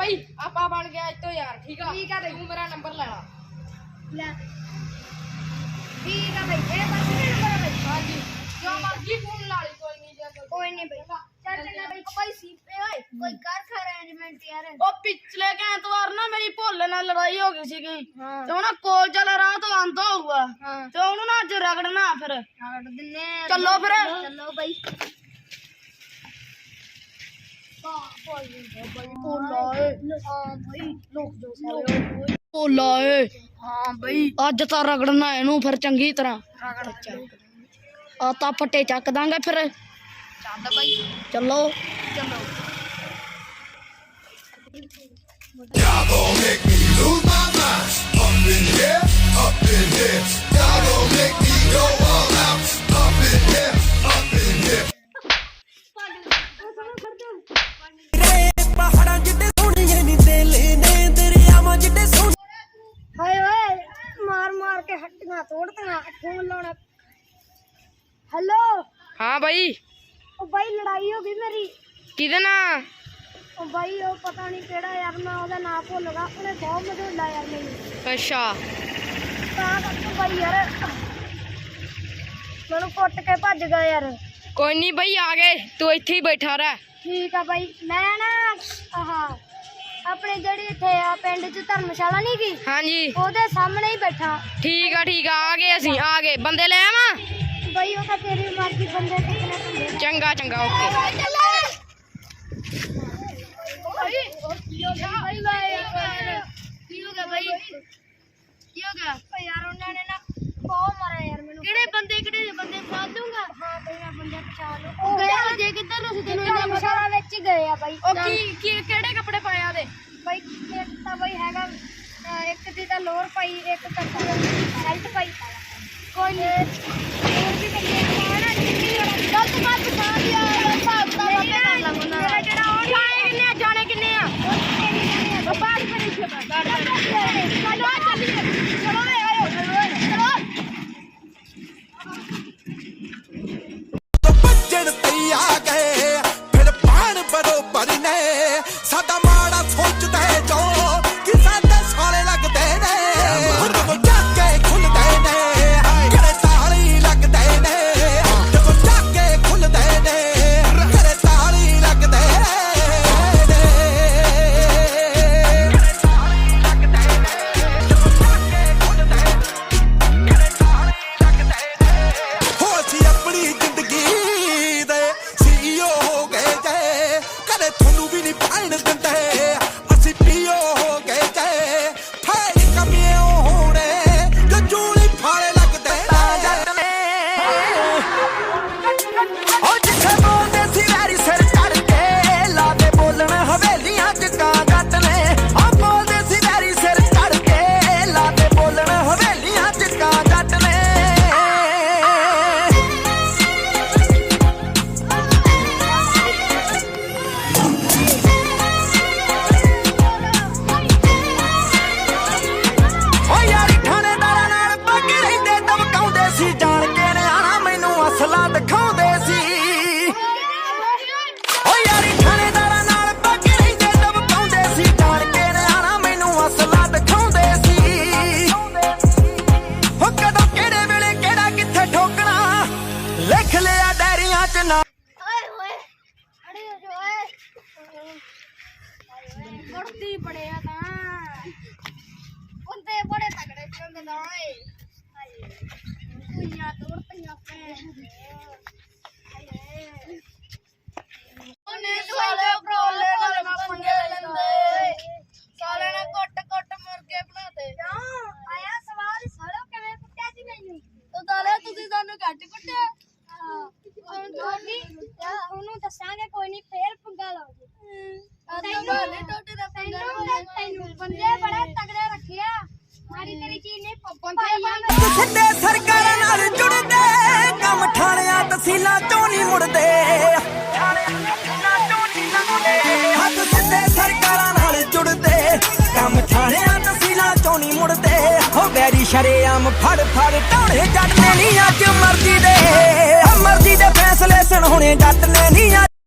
ਬਈ ਆਪਾਂ ਬਣ ਗਿਆ ਇੱਥੋਂ ਯਾਰ ਠੀਕ ਆ ਠੀਕ ਆ ਬਈ। ਤੂੰ ਮੇਰਾ ਨੰਬਰ ਲੈ ਲਾ ਲੈ ਠੀਕ ਆ ਬਈ ਇਹ ਬਸ ਨਹੀਂ ਨੰਬਰ ਆ ਬਈ ਹਾਂਜੀ ਜੋ ਮਰਜ਼ੀ ਫੋਨ ਲਾ ਲਈ ਕੋਈ ਨਹੀਂ ਜੇ ਕੋਈ ਨਹੀਂ ਬਈ ਚੱਲ ਚੰਗਾ ਬਈ ਕੋਈ ਸੀਪੇ ਓਏ ਕੋਈ ਕਰ ਖਾ ਅਰੇਂਜਮੈਂਟ ਯਾਰ ਉਹ ਪਿਛਲੇ ਕੁ ਐਤਵਾਰ ਨਾ ਮੇਰੀ ਭੋਲੇ ਨਾਲ ਲੜਾਈ ਹੋ ਗਈ ਸੀਗੀ ਹਾਂ ਤੇ ਉਹ ਨਾ ਕੋਲ ਵਾਲਾ ਰਾਹ ਤੋਂ ਆਂਦਾ ਹੋਊਗਾ ਹਾਂ ਤੇ ਉਹਨੂੰ ਨਾ ਅੱਜ ਰਗੜਨਾ ਫਿਰ ਛੱਡ ਦਿੰਨੇ ਆ। ਚੱਲੋ ਫਿਰ। ਚੱਲੋ ਬਈ ਭੋਲਾ ਏ ਹਾਂ ਬਈ ਲੋਕ ਜੋ ਸਾਰੇ ਭੋਲਾ ਏ ਹਾਂ ਬਈ ਅੱਜ ਤਾਂ ਰਗੜਨਾ ਇਹਨੂੰ ਫਿਰ ਚੰਗੀ ਤਰ੍ਹਾਂ। ਆ ਤਾਂ ਫੱਟੇ ਚੱਕ ਦਾਂਗੇ ਫਿਰ। ਚੱਲ ਬਈ ਚੱਲੋ। ਚੱਲੋ। Y'all ਮਾਰ ਮਾਰ ਕੇ ਹੱਡੀਆਂ ਤੋੜਤੀਆਂ ਫੋਨ ਲਾਉਣਾ ਹੈਲੋ ਹਾਂ ਬਾਈ। ਉਹ ਬਾਈ ਲੜਾਈ ਹੋ ਗਈ ਮੇਰੀ। ਕਿਹਦੇ ਨਾਲ? ਉਹ ਬਾਈ ਉਹ ਪਤਾ ਨਹੀਂ ਕਿਹੜਾ ਯਾਰ ਮੈਂ ਉਹਦਾ ਨਾਂ ਭੁੱਲ ਗਿਆ ਉਹਨੇ ਬਹੁਤ ਮਧੋਲਾ ਯਾਰ ਮੈਨੂੰ ਅੱਛਾ। ਤਾਂ ਕਰਕੇ ਬਾਈ ਯਾਰ ਮੈਨੂੰ ਕੁੱਟ ਕੇ ਭੱਜ ਗਿਆ ਯਾਰ। ਕੋਈ ਨਹੀਂ ਬਾਈ ਆ ਗਏ। ਤੂੰ ਇੱਥੇ ਹੀ ਬੈਠਾ ਰਹਿ। ਠੀਕ ਆ ਬਾਈ ਮੈਂ ਨਾ ਆਹ। ਆਪਣੇ ਜਿਹੜੀ ਇੱਥੇ ਆ ਪਿੰਡ 'ਚ ਧਰਮਸ਼ਾਲਾ ਨਹੀਂ ਗਈ ਹਾਂਜੀ। ਉਹਦੇ ਸਾਹਮਣੇ ਹੀ ਬੈਠਾ। ਠੀਕ ਆ ਠੀਕ ਆ ਆ ਗਏ ਅਸੀਂ ਆ ਗਏ। ਬੰਦੇ ਲੈ ਆਵਾਂ? ਬਾਈ ਉਹ ਤਾਂ ਤੇਰੀ ਮਰਜ਼ੀ ਬੰਦੇ ਕਿਤਨੇ ਬੰਦੇ ਚੰਗਾ ਚੰਗਾ ਓਕੇ। ਕੀ ਹੋ ਗਿਆ ਬਾਈ ਕੀ ਹੋ ਗਿਆ ਬਾਈ? ਕੀ ਹੋ ਗਿਆ? ਯਾਰ ਉਹਨਾਂ ਨੇ ਨਾ ਬਹੁਤ ਮਾਰਿਆ ਯਾਰ ਮੈਨੂੰ। ਕਿਹੜੇ ਬੰਦੇ ਕਿਹੜੇ ਬੰਦੇ? ਪਛਾਣ ਲੂੰਗਾ ਹਾਂ ਬਈ ਮੈਂ ਬੰਦੇ ਪਛਾਣ ਲੂ ਉਹ ਗਏ ਜੇ ਕਿੱਧਰ ਨੂੰ ਸੀ ਤੈਨੂੰ ਧਰਮਸ਼ਾਲਾ ਵਿੱਚ ਹੀ ਗਏ ਆ ਬਾਈ। ਉਹ ਕੀ ਕੀ ਕਿਹੜੇ ਕੱਪੜੇ ਪਾਏ ਆ ਦੇ ਬਾਈ ਇੱਕ ਤਾਂ ਬਾਈ ਹੈਗਾ ਇੱਕ ਲੋਅਰ ਪਾਈ ਇੱਕ ਕੱਟਾ ਸ਼ਰਟ ਪਾਈ ਕੋਈ ਨਹੀਂ। ਹੋਰ ਵੀ ਬੰਦੇ ਪਾਣਾ ਚਿੱਟੀ ਵਾਲਾ ਗਲਤ ਬਾਤ ਬਤਾ ਦਿਆ ਹਿਸਾਬ ਦਾ ਬਾਪੇ ਕਰ ਲਾ ਮੇਰਾ ਜਿਹੜਾ ਉਹ ਜਾਣੇ ਕਿੰਨੇ ਆ ਜਾਣੇ ਕਿੰਨੇ ਆ? ਬਾਹਰ ਖੜੀ ਸੀ ਬਾਹਰ ਚਲੋ ਚੱਲੀਏ। ਚਲੋ ਵੇ ਆਇਓ ਚਲੋ। ਭੱਜਣ ਤੇ ਆ ਗਏ ਫਿਰ ਪਾਣ ਬਰੋਬਰ ਨੇ। ਸਾਡਾ ਕੋਈ ਨਹੀਂ ਫੇਰ ਪੰਗਾ ਲਾਓ ਤੈਨੂੰ ਤੈਨੂੰ ਬੰਦੇ ਸਿੱਧੇ ਸਰਕਾਰਾਂ ਨਾਲ ਜੁੜਦੇ ਕੰਮ ਠਾਣਿਆਂ ਤਹਿਸੀਲਾਂ ਚੋਂ ਨਹੀਂ ਮੁੜਦੇ। ਹੱਥ ਸਿੱਧੇ ਸਰਕਾਰਾਂ ਨਾਲ ਜੁੜਦੇ ਕੰਮ ਠਾਣਿਆਂ ਤਹਿਸੀਲਾਂ ਚੋਂ ਨਹੀਂ ਮੁੜਦੇ। ਹੋ ਵੈਰੀ ਸ਼ਰੇਆਮ ਫੜ ਫੜ ਢਾਣੇ ਜੱਟ ਨੇ ਨਹੀਂ ਅੱਜ ਮਰਜ਼ੀ ਦੇ। ਮਰਜ਼ੀ ਦੇ ਫੈਸਲੇ ਸੁਣ ਹੁਣੇ ਜੱਟ ਨੇ ਨਹੀਂ